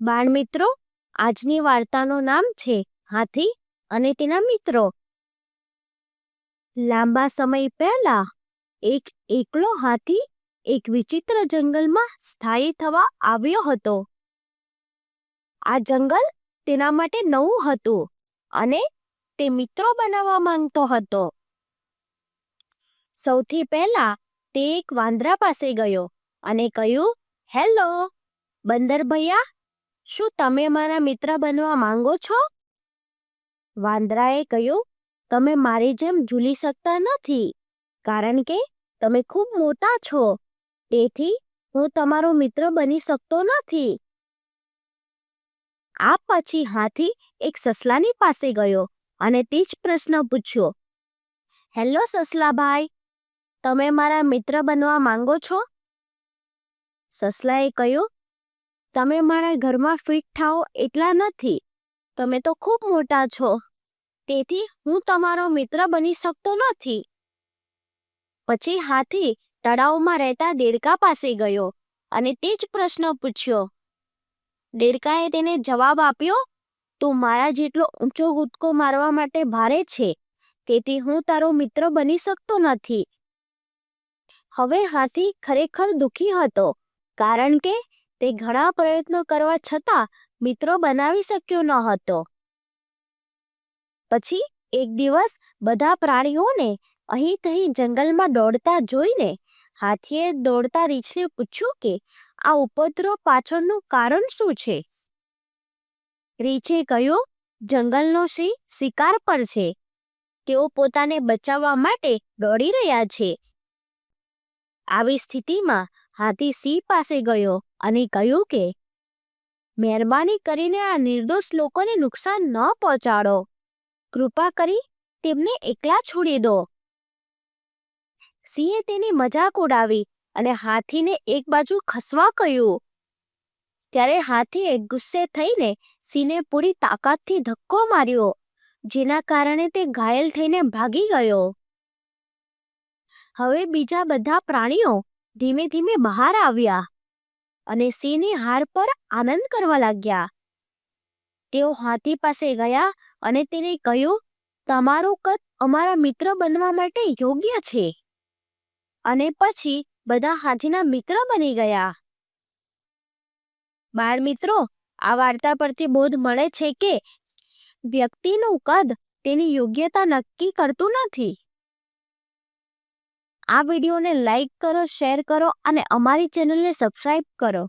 બાળમિત્રો આજની વાર્તાનું નામ છે હાથી અને તેના મિત્રો. લાંબા સમય પહેલા, એક એકલો હાથી એક વિચિત્ર જંગલમાં સ્થાયી થવા આવ્યો હતો. આ જંગલ તેના માટે નવું હતું અને તે મિત્રો બનાવવા માંગતો હતો. સૌથી પહેલા તે એક વાંદરા પાસે ગયો અને કહ્યું, હેલો, બંદર ભૈયા શું તમે મારા મિત્ર બનવા માંગો છો? વાંદરાએ કહ્યું, તમે મારી જેમ ઝૂલી શકતા નથી, કારણ કે તમે ખૂબ મોટા છો, તેથી હું તમારો મિત્ર બની શકતો નથી. આ પછી હાથી એક સસલાની પાસે ગયો અને તે જ પ્રશ્ન પૂછ્યો, હેલો સસલાભાઈ, તમે મારા મિત્ર બનવા માંગો છો? સસલાએ કહ્યું તમે મારા ઘરમાં ફિટ થાઓ એટલા નથી. તમે તો ખૂબ મોટા છો. તેથી હું તમારો મિત્ર બની શકતો નથી. પછી હાથી તળાવમાં રહેતા દેડકા પાસે ગયો અને તે જ પ્રશ્ન પૂછ્યો. દેડકાએ તેને જવાબ આપ્યો? તું મારા જેટલો ઊંચો કૂદકો મારવા માટે ભારે છે. તેથી હું તારો મિત્ર બની શકતો નથી. હવે હાથી ખરેખર દુઃખી હતો. કારણ કે તે ઘણા પ્રયત્નો કરવા છતાં મિત્રો બનાવી શક્યો ન હતો. પછી એક દિવસ બધા પ્રાણીઓને અહીં તહીં જંગલમાં દોડતા જોઈને હાથીએ દોડતા રીછને પૂછ્યું કે, આ ઉપદ્રવ પાછળનું કારણ શું છે? રીંછે કહ્યું, જંગલનો સિંહ શિકાર પર છે. તેઓ પોતાને બચાવવા માટે દોડી રહ્યા છે. આવી સ્થિતિમાં હાથી સિંહ પાસે ગયો. અને કહ્યું કે, મહેરબાની કરીને આ નિર્દોષ લોકોને નુકસાન ન પહોંચાડો. કૃપા કરી તેમને એકલા છોડી દો. સિંહે તેની મજાક ઉડાવી અને હાથીને એક બાજુ ખસવા કહ્યું. ત્યારે હાથીએ ગુસ્સે થઈને સિંહને પૂરી તાકાતથી ધક્કો માર્યો, જેના કારણે તે ઘાયલ થઈને ભાગી ગયો. હવે બીજા બધા પ્રાણીઓ ધીમે ધીમે બહાર આવ્યા. અને સિંહની હાર પર આનંદ કરવા લાગ્યા. તેઓ હાથી પાસે ગયા અને તેને કહ્યું, તમારું કદ અમારા મિત્ર બનવા માટે યોગ્ય છે. અને પછી બધા હાથીના મિત્ર બની ગયા. બાળ મિત્રો, આ વાર્તા પરથી બોધ મળે છે કે વ્યક્તિનું કદ તેની યોગ્યતા નક્કી કરતું નથી. આ વિડીયોને લાઈક કરો શેર કરો અને અમારી ચેનલને સબસ્ક્રાઈબ કરો.